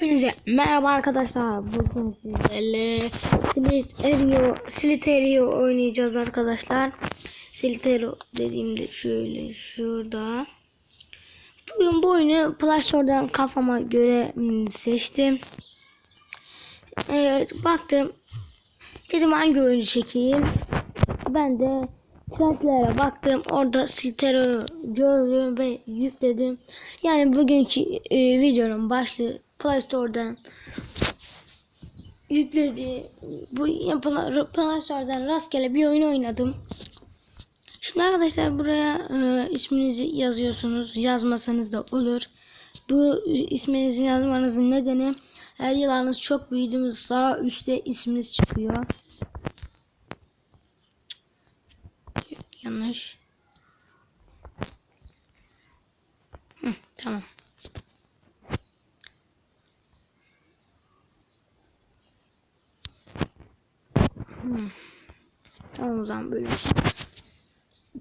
Hepinize merhaba arkadaşlar. Bugün sizlerle Sliterio, Sliterio oynayacağız arkadaşlar. Sliterio dediğimde şöyle şurada. Bugün bu oyunu Play Store'dan kafama göre seçtim. Evet baktım. Dedim hangi oyunu çekeyim. Ben de trendlere baktım. Orada Sliterio gördüm ve yükledim. Yani bugünkü e, videonun başlığı Play Store'dan yüklediği bu yapılan Play Store'dan rastgele bir oyun oynadım. Şimdi arkadaşlar buraya e, isminizi yazıyorsunuz. Yazmasanız da olur. Bu isminizi yazmanızın nedeni her yılanınız çok büyüdüğünüz sağ üstte isminiz çıkıyor. Yanlış. Hı, tamam. Hmm. Tamam o zaman böyle.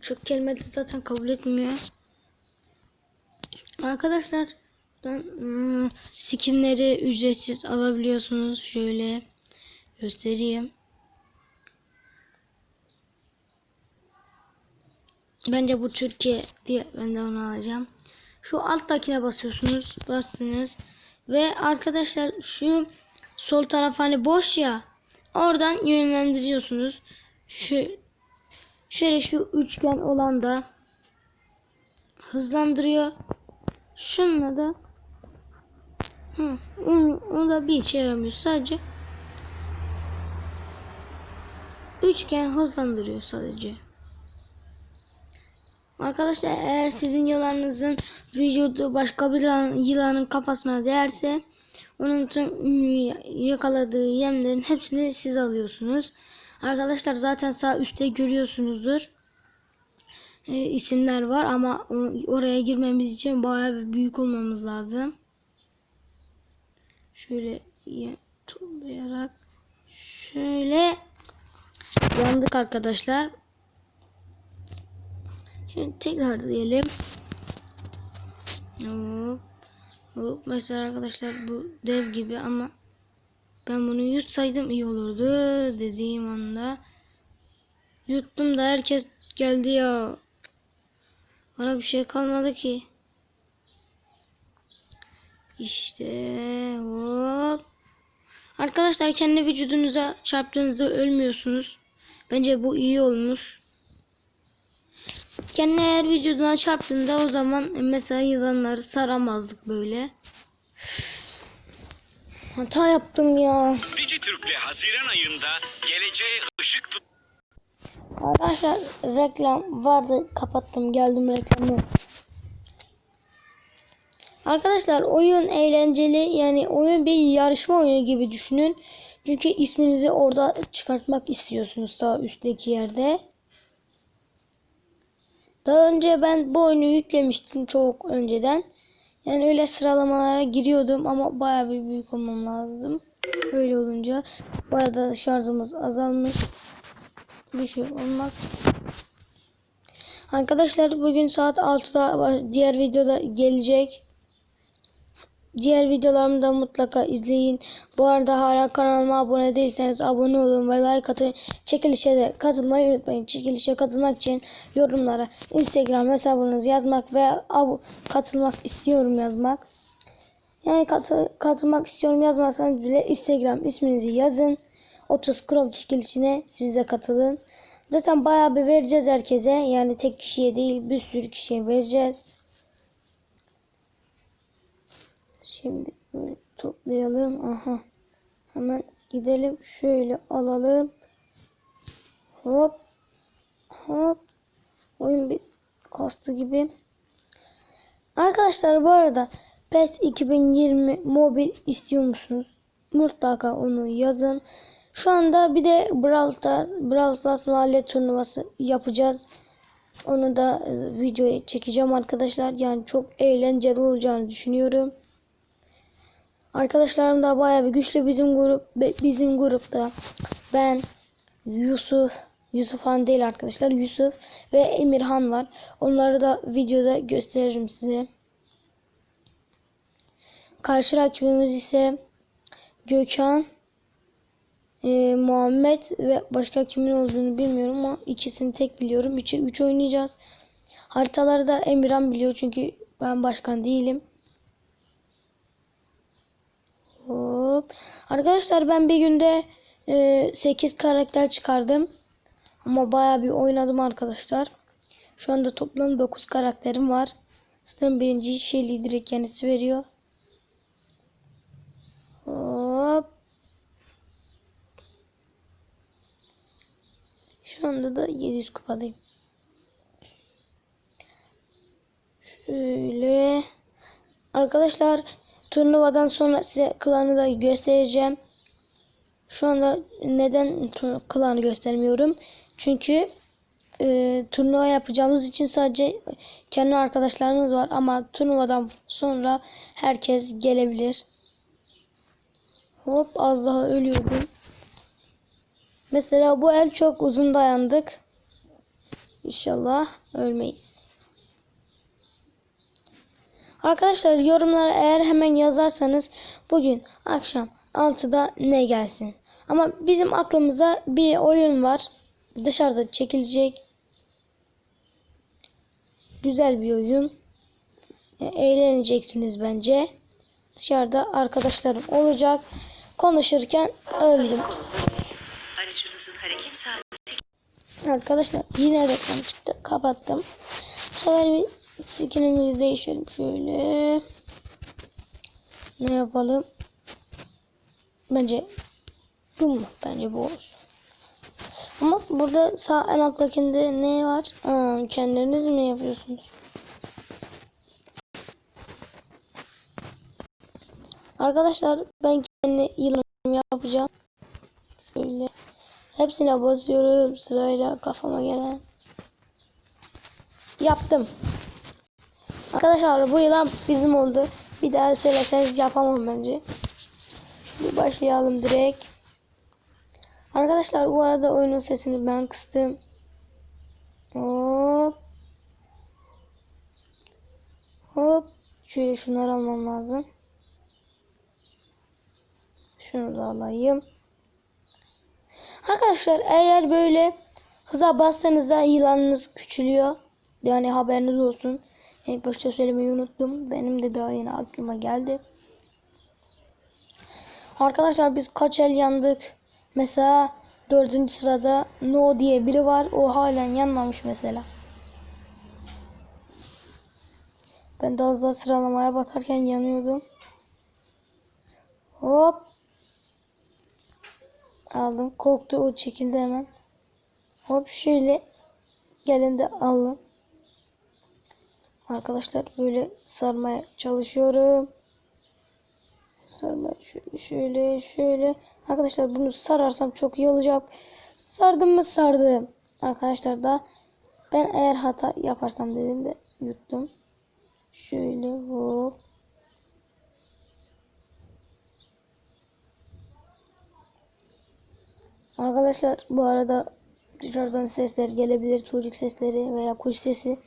Çok kelime de zaten kabul etmiyor. Arkadaşlar hmm, skinleri ücretsiz alabiliyorsunuz. Şöyle göstereyim. Bence bu Türkiye diye ben de onu alacağım. Şu alttakine basıyorsunuz. Bastınız. Ve arkadaşlar şu sol taraf hani boş ya. Oradan yönlendiriyorsunuz. Şu şöyle şu üçgen olan da hızlandırıyor. Şununla da hı, onu, onu da bir işe yaramıyor. Sadece üçgen hızlandırıyor sadece. Arkadaşlar eğer sizin yılanınızın vücudu başka bir yılan, yılanın kafasına değerse onun tüm yakaladığı yemlerin hepsini siz alıyorsunuz. Arkadaşlar zaten sağ üstte görüyorsunuzdur. E, isimler var ama oraya girmemiz için bayağı bir büyük olmamız lazım. Şöyle toplayarak şöyle yandık arkadaşlar. Şimdi tekrar diyelim. Hop. Hop. Mesela arkadaşlar bu dev gibi ama ben bunu yutsaydım iyi olurdu dediğim anda yuttum da herkes geldi ya. Bana bir şey kalmadı ki. İşte hop. Arkadaşlar kendi vücudunuza çarptığınızda ölmüyorsunuz. Bence bu iyi olmuş. Kendine eğer vücuduna çarptığında o zaman mesela yılanları saramazdık böyle. Hata yaptım ya. Dijitürk'le Haziran ayında geleceğe ışık tut... Arkadaşlar reklam vardı kapattım geldim reklamı. Arkadaşlar oyun eğlenceli yani oyun bir yarışma oyunu gibi düşünün. Çünkü isminizi orada çıkartmak istiyorsunuz sağ üstteki yerde. Daha önce ben bu oyunu yüklemiştim çok önceden. Yani öyle sıralamalara giriyordum ama baya bir büyük olmam lazım. Öyle olunca bu arada şarjımız azalmış. Bir şey olmaz. Arkadaşlar bugün saat 6'da diğer videoda gelecek. Diğer videolarımı da mutlaka izleyin. Bu arada hala kanalıma abone değilseniz abone olun ve like atın. Çekilişe de katılmayı unutmayın. Çekilişe katılmak için yorumlara Instagram hesabınızı yazmak ve katılmak istiyorum yazmak. Yani katı katılmak istiyorum yazmazsanız bile Instagram isminizi yazın. 30 crop çekilişine siz de katılın. Zaten bayağı bir vereceğiz herkese. Yani tek kişiye değil bir sürü kişiye vereceğiz. Şimdi böyle toplayalım. Aha. Hemen gidelim. Şöyle alalım. Hop. Hop. Oyun bir kastı gibi. Arkadaşlar bu arada PES 2020 mobil istiyor musunuz? Mutlaka onu yazın. Şu anda bir de Brawl Stars, Brawl Stars mahalle turnuvası yapacağız. Onu da e, videoya çekeceğim arkadaşlar. Yani çok eğlenceli olacağını düşünüyorum. Arkadaşlarım da bayağı bir güçlü bizim grup bizim grupta. Ben Yusuf Yusuf Han değil arkadaşlar. Yusuf ve Emirhan var. Onları da videoda gösteririm size. Karşı rakibimiz ise Gökhan, e, Muhammed ve başka kimin olduğunu bilmiyorum ama ikisini tek biliyorum. 3'e 3 oynayacağız. Haritaları da Emirhan biliyor çünkü ben başkan değilim. Hop. Arkadaşlar ben bir günde e, 8 karakter çıkardım. Ama baya bir oynadım arkadaşlar. Şu anda toplam 9 karakterim var. Zaten birinci şeyliği direkt kendisi veriyor. Hop. Şu anda da 700 kupadayım. Şöyle. Arkadaşlar turnuvadan sonra size klanı da göstereceğim. Şu anda neden klanı göstermiyorum? Çünkü e, turnuva yapacağımız için sadece kendi arkadaşlarımız var ama turnuvadan sonra herkes gelebilir. Hop az daha ölüyordum. Mesela bu el çok uzun dayandık. İnşallah ölmeyiz. Arkadaşlar yorumlara eğer hemen yazarsanız bugün akşam 6'da ne gelsin. Ama bizim aklımıza bir oyun var. Dışarıda çekilecek. Güzel bir oyun. E, Eğleneceksiniz bence. Dışarıda arkadaşlarım olacak. Konuşurken öldüm. Arkadaşlar yine reklam çıktı. Kapattım. Bu sefer bir skinimizi değişelim. Şöyle. Ne yapalım? Bence bu mu? Bence bu olsun. Ama burada sağ en alttakinde ne var? Aa, kendiniz mi yapıyorsunuz? Arkadaşlar ben kendi yılanımı yapacağım. Şöyle. Hepsine basıyorum sırayla kafama gelen. Yaptım. Arkadaşlar bu yılan bizim oldu. Bir daha söyleseniz yapamam bence. Şimdi başlayalım direkt. Arkadaşlar bu arada oyunun sesini ben kıstım. Hop. Hop. Şöyle şunları almam lazım. Şunu da alayım. Arkadaşlar eğer böyle hıza bassanız da yılanınız küçülüyor. Yani haberiniz olsun. İlk başta söylemeyi unuttum. Benim de daha yeni aklıma geldi. Arkadaşlar biz kaç el yandık. Mesela dördüncü sırada No diye biri var. O halen yanmamış mesela. Ben daha sıralamaya bakarken yanıyordum. Hop. Aldım. Korktu o çekildi hemen. Hop şöyle. Gelin de alın. Arkadaşlar böyle sarmaya çalışıyorum. Sarmaya şöyle şöyle şöyle. Arkadaşlar bunu sararsam çok iyi olacak. Sardım mı sardım. Arkadaşlar da ben eğer hata yaparsam dedim de yuttum. Şöyle hop. Arkadaşlar bu arada dışarıdan sesler gelebilir. Çocuk sesleri veya kuş sesi.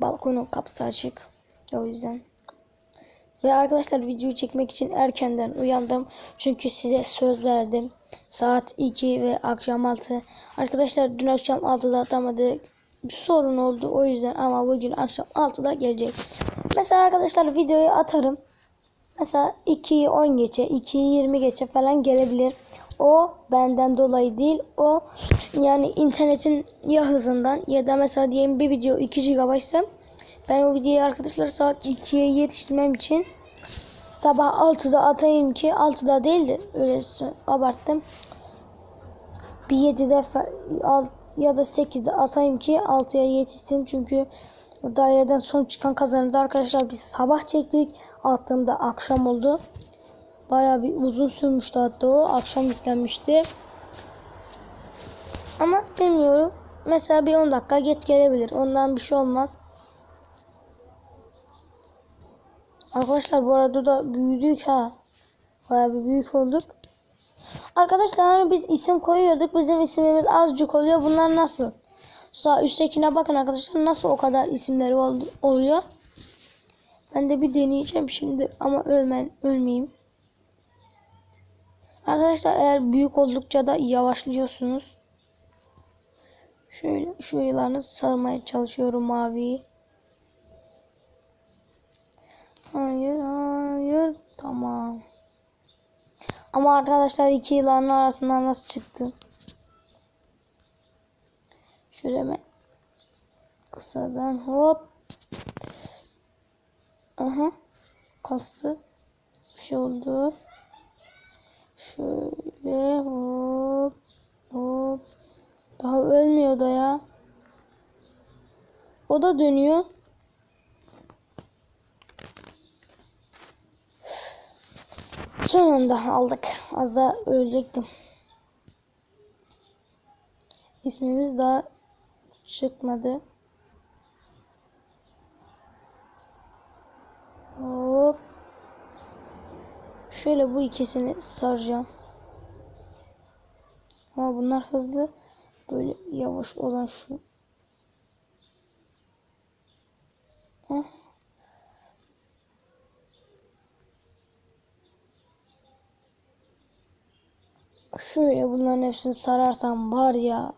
Balkonun kapısı açık. O yüzden. Ve arkadaşlar videoyu çekmek için erkenden uyandım. Çünkü size söz verdim. Saat 2 ve akşam 6. Arkadaşlar dün akşam 6'da atamadık. Bir sorun oldu o yüzden ama bugün akşam 6'da gelecek. Mesela arkadaşlar videoyu atarım. Mesela 2'yi 10 geçe, 2'yi 20 geçe falan gelebilir. O benden dolayı değil. O yani internetin ya hızından ya da mesela diyelim bir video 2 GB ise ben o videoyu arkadaşlar saat 2'ye yetiştirmem için sabah 6'da atayım ki 6'da değil de öyle abarttım. Bir 7'de fa- al- ya da 8'de atayım ki 6'ya yetişsin çünkü daireden son çıkan kazanırdı arkadaşlar biz sabah çektik attığımda akşam oldu. Bayağı bir uzun sürmüştü hatta o. Akşam yüklenmişti. Ama bilmiyorum. Mesela bir 10 dakika geç gelebilir. Ondan bir şey olmaz. Arkadaşlar bu arada da büyüdük ha. Bayağı bir büyük olduk. Arkadaşlar hani biz isim koyuyorduk. Bizim ismimiz azıcık oluyor. Bunlar nasıl? Sağ üsttekine bakın arkadaşlar. Nasıl o kadar isimleri ol- oluyor. Ben de bir deneyeceğim şimdi ama ölmen ölmeyeyim. Arkadaşlar eğer büyük oldukça da yavaşlıyorsunuz. Şöyle şu yılanı sarmaya çalışıyorum maviyi. Hayır hayır tamam. Ama arkadaşlar iki yılanın arasından nasıl çıktı? Şöyle mi? Kısadan hop. Aha. Kastı. Bir şey oldu. Şöyle hop. Hop. Daha ölmüyor da ya. O da dönüyor. Sonunda aldık. Az daha ölecektim. İsmimiz daha çıkmadı. Hop. Şöyle bu ikisini saracağım. Ama bunlar hızlı. Böyle yavaş olan şu. Şöyle bunların hepsini sararsam var ya.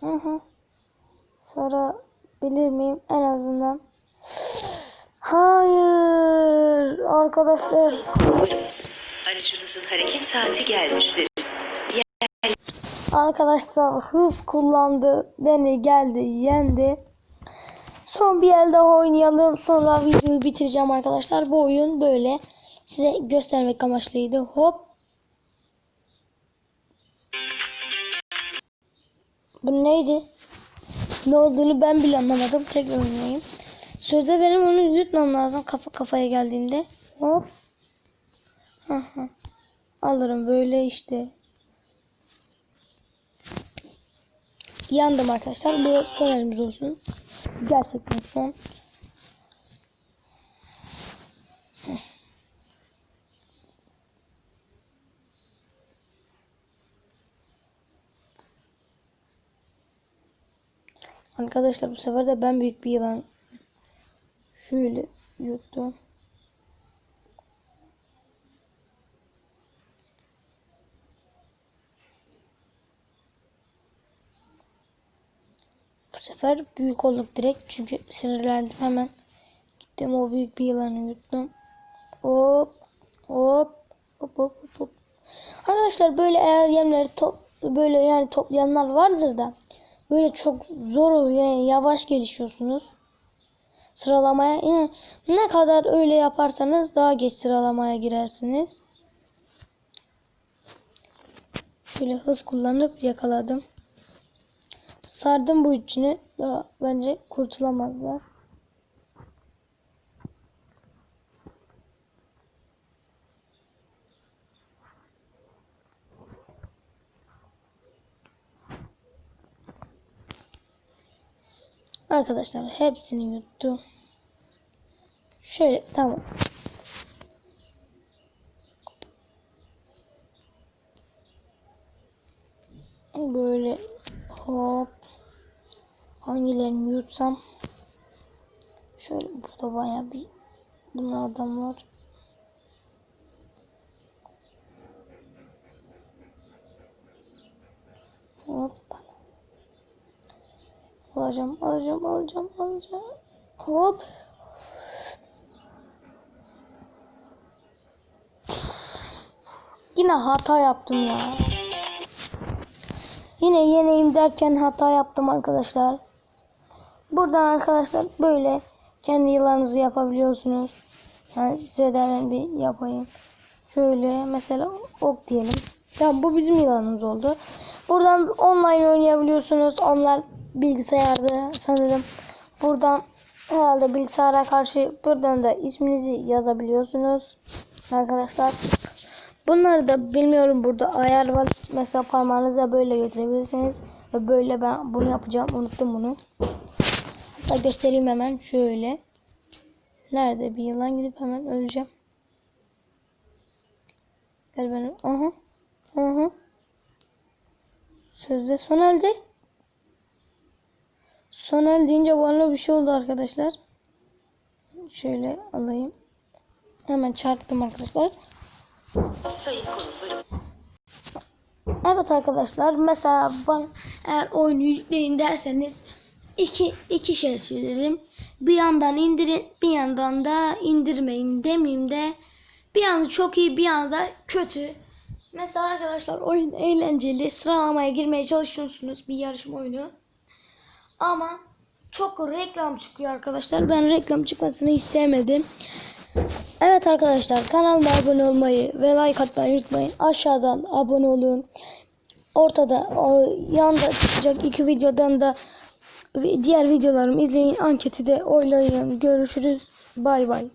Hı. Sarabilir miyim en azından? Hayır arkadaşlar. Aracınızın hareket saati gelmiştir. Arkadaşlar hız kullandı. Beni geldi yendi. Son bir el daha oynayalım. Sonra videoyu bitireceğim arkadaşlar. Bu oyun böyle. Size göstermek amaçlıydı. Hop. Bu neydi? Ne olduğunu ben bile anlamadım. Tekrar oynayayım. Sözde benim onu yutmam lazım kafa kafaya geldiğimde. Hop. Hı. Alırım böyle işte. Yandım arkadaşlar. Da son elimiz olsun. Gerçekten son. Arkadaşlar bu sefer de ben büyük bir yılan şöyle yuttum. Bu sefer büyük olduk direkt çünkü sinirlendim hemen. Gittim o büyük bir yılanı yuttum. Hop hop hop hop hop. Arkadaşlar böyle eğer yemleri top böyle yani toplayanlar vardır da böyle çok zor oluyor yani yavaş gelişiyorsunuz. Sıralamaya yani ne kadar öyle yaparsanız daha geç sıralamaya girersiniz. Şöyle hız kullanıp yakaladım. Sardım bu üçünü. Daha bence kurtulamazlar. Arkadaşlar hepsini yuttu. Şöyle tamam. Böyle hop hangilerini yutsam şöyle burada baya bir bunlardan var. Hop. Alacağım, alacağım, alacağım, alacağım. Hop. Yine hata yaptım ya. Yine yeneyim derken hata yaptım arkadaşlar. Buradan arkadaşlar böyle kendi yılanınızı yapabiliyorsunuz. Yani size de hemen bir yapayım. Şöyle mesela ok diyelim. Tamam bu bizim yılanımız oldu. Buradan online oynayabiliyorsunuz. Onlar bilgisayarda sanırım. Buradan herhalde bilgisayara karşı buradan da isminizi yazabiliyorsunuz. Arkadaşlar. Bunları da bilmiyorum burada ayar var. Mesela parmağınızla böyle götürebilirsiniz. Ve böyle ben bunu yapacağım. Unuttum bunu. Hatta göstereyim hemen şöyle. Nerede bir yılan gidip hemen öleceğim. Gel benim. Aha. Aha. Sözde son elde. Son el deyince bana bir şey oldu arkadaşlar. Şöyle alayım. Hemen çarptım arkadaşlar. Evet arkadaşlar mesela bana eğer oyunu yükleyin derseniz iki, iki şey söylerim. Bir yandan indirin bir yandan da indirmeyin demeyeyim de bir yandan çok iyi bir yanda kötü. Mesela arkadaşlar oyun eğlenceli sıralamaya girmeye çalışıyorsunuz bir yarışma oyunu. Ama çok reklam çıkıyor arkadaşlar. Ben reklam çıkmasını hiç sevmedim. Evet arkadaşlar kanalıma abone olmayı ve like atmayı unutmayın. Aşağıdan abone olun. Ortada o yanda çıkacak iki videodan da diğer videolarımı izleyin. Anketi de oylayın. Görüşürüz. Bay bay.